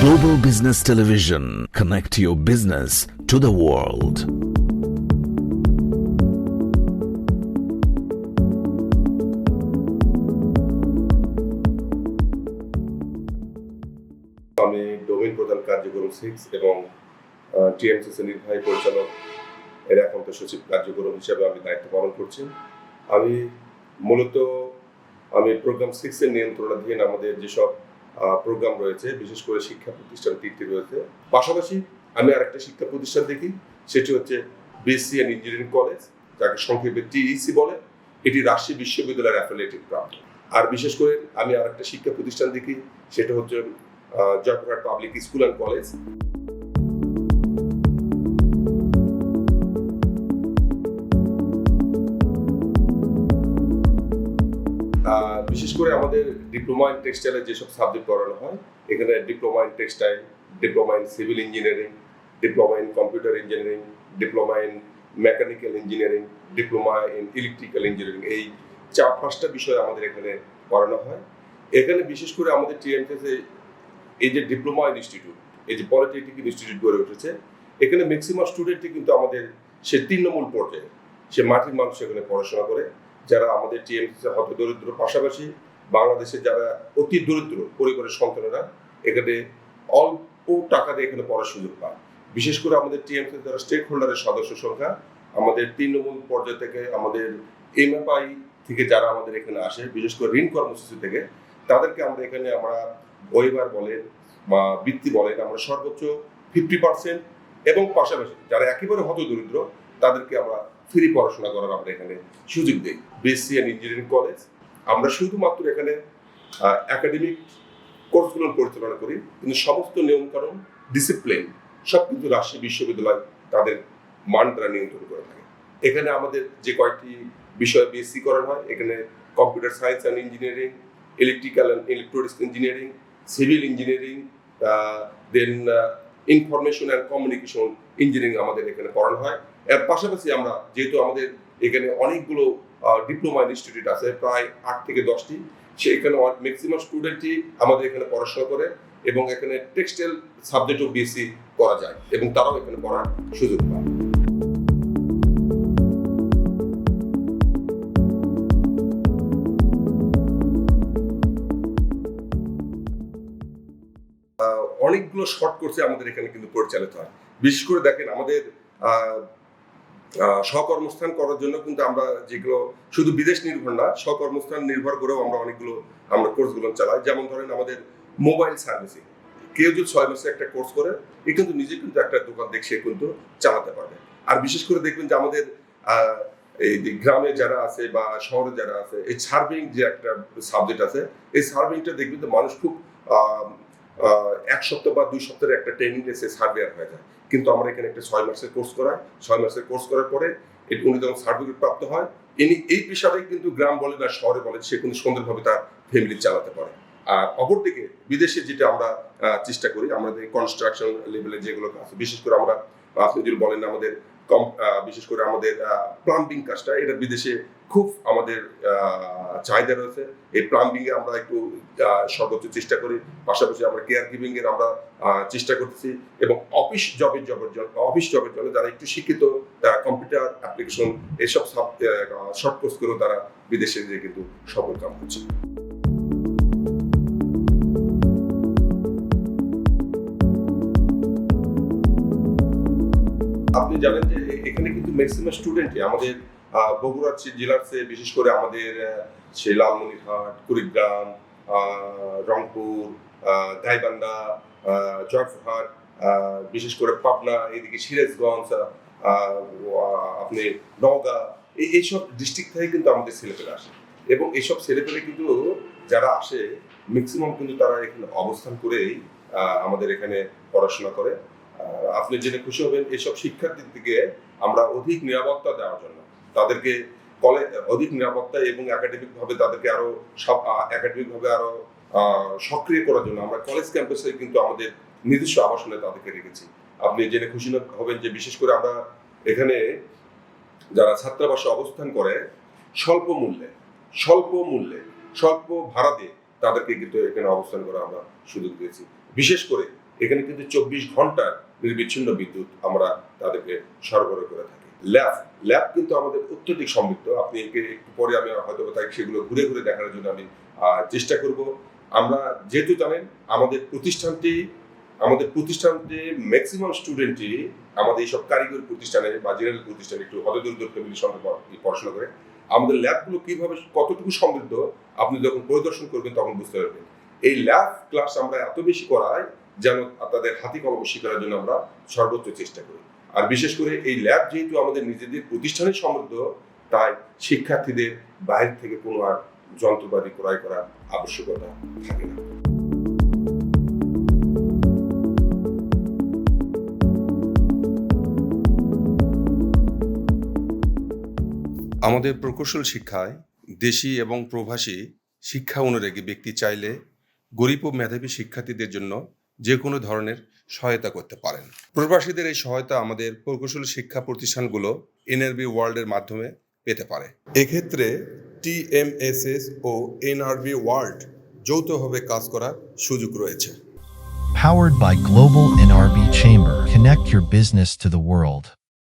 Global Business Television. Connect your business to the world. আমি domain প্রধান কার্যক্রম six এবং টিএমসিসি নির্বাহী পরিচালক, এর একান্ত সচিব কার্যক্রম হিসেবে আমি দায়িত্ব পালন করছি আমি মূলত, আমি প্রোগ্রাম সিক্সের নিয়ন্ত্রণাধীন আমাদের যেসব প্রোগ্রাম রয়েছে, বিশেষ করে শিক্ষা প্রতিষ্ঠান তিনটি রয়েছে। পাশাপাশি আমি আরেকটা শিক্ষা প্রতিষ্ঠান দেখি, সেটি হচ্ছে বিএসসি অ্যান্ড ইঞ্জিনিয়ারিং কলেজ যাকে সংক্ষেপে টিইসি বলে। এটি রাজশাহী বিশ্ববিদ্যালয়ের অ্যাফিলেটেড প্রাপ্ত আর বিশেষ করে আমি আরেকটা শিক্ষা প্রতিষ্ঠান দেখি, সেটা হচ্ছে Joypurhat public school and college বিশেষ করে আমাদের ডিপ্লোমা ইন টেক্সটাইলের যেসব সাবজেক্ট পড়ানো হয়, এখানে diploma in textile diploma in civil engineering diploma in computer engineering diploma in mechanical engineering diploma in electrical engineering এই চার পাঁচটা বিষয় আমাদের এখানে পড়ানো হয়। এখানে বিশেষ করে আমাদের টিএমটিতে এই যে ডিপ্লোমা ইনস্টিটিউট এই যে পলিটেকনিক ইনস্টিটিউট গড়ে উঠেছে, এখানে ম্যাক্সিমাম স্টুডেন্টই কিন্তু আমাদের সে তৃণমূল পর্যায়ে, সে মাটির মানুষ এখানে পড়াশোনা করে। যারা আমাদের টিএমসি হত দরিদ্র পাশাপাশি বাংলাদেশে যারা অতি দরিদ্র পরিবারের সন্তানেরা, এখানে অল্প টাকা দিয়ে এখানে পড়ার সুযোগ পায়। বিশেষ করে আমাদের টিএমসি যারা স্টেক হোল্ডারের সদস্য সংখ্যা, আমাদের তৃণমূল পর্যায় থেকে, আমাদের এমএফআই থেকে যারা আমাদের এখানে আসে, বিশেষ করে ঋণ কর্মসূচি থেকে, তাদেরকে আমরা এখানে আমরা ওয়েবার বলেন বা বৃত্তি বলেন, আমরা সর্বোচ্চ ফিফটি পার্সেন্ট এবং পাশাপাশি যারা একেবারে হত দরিদ্র তাদেরকে আমরা ফ্রি পড়াশোনা করার আমরা এখানে সুযোগ দিই। বিএসসি অ্যান্ড ইঞ্জিনিয়ারিং কলেজ আমরা শুধুমাত্র এখানে একাডেমিক কোর্সগুলো পরিচালনা করি, কিন্তু সমস্ত নিয়মকানুন ডিসিপ্লিন সব কিন্তু রাজশাহী বিশ্ববিদ্যালয় তাদের মান তারা নিয়ন্ত্রণ করে থাকে। এখানে আমাদের যে কয়েকটি বিষয় বিএসসি করানো হয়, এখানে computer science and engineering electrical and electronics engineering civil engineering then information and communication engineering আমাদের এখানে পড়ানো হয়। এর পাশাপাশি আমরা যেহেতু আমাদের এখানে অনেকগুলো ডিপ্লোমা ইনস্টিটিউট আছে, প্রায় আট থেকে দশটি সেখানে ম্যাক্সিমাম স্টুডেন্টই আমাদের এখানে পড়াশোনা করে এবং এখানে টেক্সটাইল সাবজেক্টও বিএসসি করা যায় এবং তারাও এখানে পড়ার সুযোগ পায়। অনেকগুলো শর্ট কোর্সে আমাদের এখানে কিন্তু পরিচালিত হয়। বিশেষ করে দেখেন আমাদের স্বকর্মস্থান করার জন্য কিন্তু আমরা যেগুলো শুধু বিদেশ নির্ভর না, স্বকর্মস্থান নির্ভর করেও আমরা অনেকগুলো আমরা কোর্সগুলো চালাই। যেমন ধরেন আমাদের মোবাইল সার্ভিসিং। কেউ যদি ছয় মাসে একটা কোর্স করে, এ কিন্তু নিজে কিন্তু একটা দোকান দেখে কিন্তু চালাতে পারবে। আর বিশেষ করে দেখবেন যে আমাদের এই গ্রামে যারা আছে বা শহরে যারা আছে, এই সার্ভিং যে একটা সাবজেক্ট আছে, এই সার্ভিংটা দেখবেন যে মানুষ খুব এক সপ্তাহ বা দুই সপ্তাহের একটা ট্রেনিং এসে সার্ভেয়ার হয়ে যায়। কিন্তু আমরা এখানে একটা ছয় মাসের কোর্স করাই। ছয় মাসের কোর্স করার পরে উনি যখন সার্টিফিকেট প্রাপ্ত হয়, ইনি এই পেশাটাই কিন্তু গ্রাম বলে না শহরে বলে সে কিন্তু সুন্দরভাবে তার ফ্যামিলি চালাতে পারে। আর অপরদিকে বিদেশে যেটা আমরা চেষ্টা করি, আমাদের কনস্ট্রাকশন লেভেলে যেগুলো আছে, বিশেষ করে আমরা, আপনি যদি বলেন আমাদের কম বিশেষ করে আমাদের প্লাম্বিং কাজটা, এটা বিদেশে খুব আমাদের চাহিদা রয়েছে। এই প্লাম্বিং এ আমরা একটু সর্বোচ্চ চেষ্টা করি। পাশাপাশি আমরা কেয়ার গিভিং এর আমরা চেষ্টা করতেছি এবং অফিস জবের জবের জন্য অফিস জবের জন্য যারা একটু শিক্ষিত, তারা কম্পিউটার অ্যাপ্লিকেশন এসব শর্ট কোর্স করেও তারা বিদেশে গিয়ে কিন্তু সফল কাম হচ্ছে আপনি জানেন যে এখানে কিন্তু ম্যাক্সিমাম স্টুডেন্টই আমাদের বগুড়া জেলার বিশেষ করে আমাদের সেই লালমনিরহাট, কুড়িগ্রাম রংপুর গাইবান্ধা জয়পুরহাট বিশেষ করে পাবনা, এদিকে সিরাজগঞ্জ আপনি নওগাঁ এইসব ডিস্ট্রিক্ট থেকে কিন্তু আমাদের ছেলেপেলে আসে। এবং এইসব ছেলেপেলে কিন্তু যারা আসে ম্যাক্সিমাম কিন্তু তারা এখানে অবস্থান করেই আমাদের এখানে পড়াশোনা করে। আপনি জেনে খুশি হবেন, এসব শিক্ষার্থীর দিকে আমরা অধিক নিরাপত্তা দেওয়ার জন্য। তাদেরকে কলেজ অধিক নিরাপত্তা এবং একাডেমিক ভাবে তাদেরকে আরও সব একাডেমিক ভাবে আরও সক্রিয় করার জন্য আমরা কলেজ ক্যাম্পাসে কিন্তু আমাদের নিজস্ব আবাসনে তাদেরকে রেখেছি। আপনি জেনে খুশি হবেন যে বিশেষ করে আমরা এখানে যারা ছাত্রাবাসে অবস্থান করে, স্বল্প মূল্যে স্বল্প মূল্যে, স্বল্প ভাড়া দিয়ে তাদেরকে কিন্তু এখানে অবস্থান করা আমরা সুযোগ দিয়েছি। বিশেষ করে এখানে কিন্তু চব্বিশ ঘণ্টা নির্বিচ্ছিন্ন বিদ্যুৎ আমরা তাদেরকে সরবরাহ করে থাকি। ল্যাব ল্যাব কিন্তু আমাদের অত্যধিক সমৃদ্ধ। আপনি একে একটু পরে আমি হয়তো তাই সেগুলো ঘুরে ঘুরে দেখানোর জন্য আমি চেষ্টা করব। আমরা যেহেতু জানেন, আমাদের প্রতিষ্ঠানটি আমাদের প্রতিষ্ঠানটি ম্যাক্সিমাম স্টুডেন্টই আমাদের এইসব কারিগরি প্রতিষ্ঠানে বা জেনারেল প্রতিষ্ঠানে একটু হতদরিদ্র ফ্যামিলির সঙ্গে পড়াশোনা করে। আমাদের ল্যাবগুলো কীভাবে কতটুকু সমৃদ্ধ, আপনি যখন পরিদর্শন করবেন তখন বুঝতে পারবেন। এই ল্যাব ক্লাস আমরা এত বেশি করাই যেন তাদের হাতি কলম শেখানোর জন্য আমরা সর্বোচ্চ চেষ্টা করি। আর বিশেষ করে এই ল্যাব যেহেতু আমাদের নিজেদের প্রতিষ্ঠানে সমৃদ্ধ, তাই শিক্ষার্থীদের বাইরে থেকে কোনো আর যন্ত্রপাতি ক্রয় করার আবশ্যকতা থাকে না। আমাদের প্রকৌশল শিক্ষায় দেশি এবং প্রবাসী শিক্ষা অনুরাগী ব্যক্তি চাইলে গরিব ও মেধাবী শিক্ষার্থীদের জন্য যে কোনো ধরনের সহায়তা করতে পারেন প্রবাসীদের এই সহায়তা আমাদের প্রকৌশল শিক্ষা প্রতিষ্ঠানগুলো এনআরবি ওয়ার্ল্ডের মাধ্যমে পেতে পারে এক্ষেত্রে টিএমএসএস ও এনআরবি ওয়ার্ল্ড যৌথভাবে কাজ করার সুযোগ রয়েছে Powered by Global NRB Chamber. Connect your business to the world.